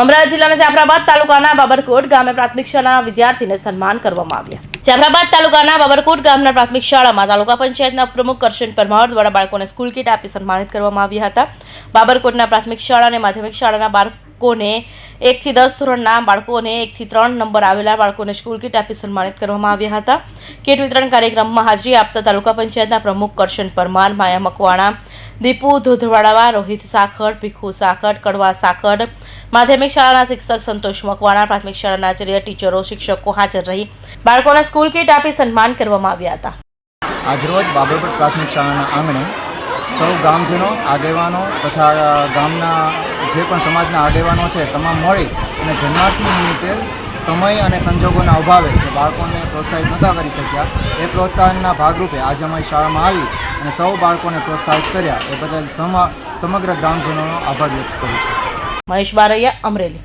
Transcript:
અમરાવતી જિલ્લાના જાફરાબાદ તાલુકાના બાબરકોટ ગામે પ્રાથમિક શાળાના વિદ્યાર્થીને સન્માન કરવામાં આવ્યા. જાફરાબાદ તાલુકાના બાબરકોટ ગામના પ્રાથમિક શાળામાં તાલુકા પંચાયતના પ્રમુખ કરશન પરમાર દ્વારા બાળકોને સ્કૂલ કીટ આપી સન્માનિત કરવામાં આવ્યા હતા. બાબરકોટના પ્રાથમિક શાળા અને માધ્યમિક શાળાના બાળકોને એકથી દસ ધોરણના બાળકોને એકથી ત્રણ નંબર આવેલા બાળકોને સ્કૂલ કીટ આપી સન્માનિત કરવામાં આવ્યા હતા. કીટ વિતરણ કાર્યક્રમમાં હાજરી આપતા તાલુકા પંચાયતના પ્રમુખ કરશન પરમાર, માયા મકવાણા, દીપુ ધોધવાડાવા, રોહિત સાખડ, ભીખુ સાખડ, કડવા સાખડ, માધ્યમિક શાળાના શિક્ષક સંતોષ મકવાણા, પ્રાથમિક શાળાના આચાર્ય, ટીચરો, શિક્ષકો હાજર રહી બાળકોને સ્કૂલ કીટ આપી સન્માન કરવામાં આવ્યા હતા. આજરોજ બાબરકોટ પ્રાથમિક શાળાના આંગણે સૌ ગામજનો, આગેવાનો તથા ગામના જે પણ સમાજના આગેવાનો છે, તમામ મળી અને જન્માષ્ટમી નિમિત્તે સમય અને સંજોગોના અભાવે જે બાળકોને પ્રોત્સાહિત નહોતા કરી શક્યા, એ પ્રોત્સાહનના ભાગરૂપે આજે અમારી શાળામાં આવી અને સૌ બાળકોને પ્રોત્સાહિત કર્યા. એ બદલ સમ, સમગ્ર ગ્રામજનોનો આભાર વ્યક્ત કરું છું. મહેશ બારૈયા, અમરેલી.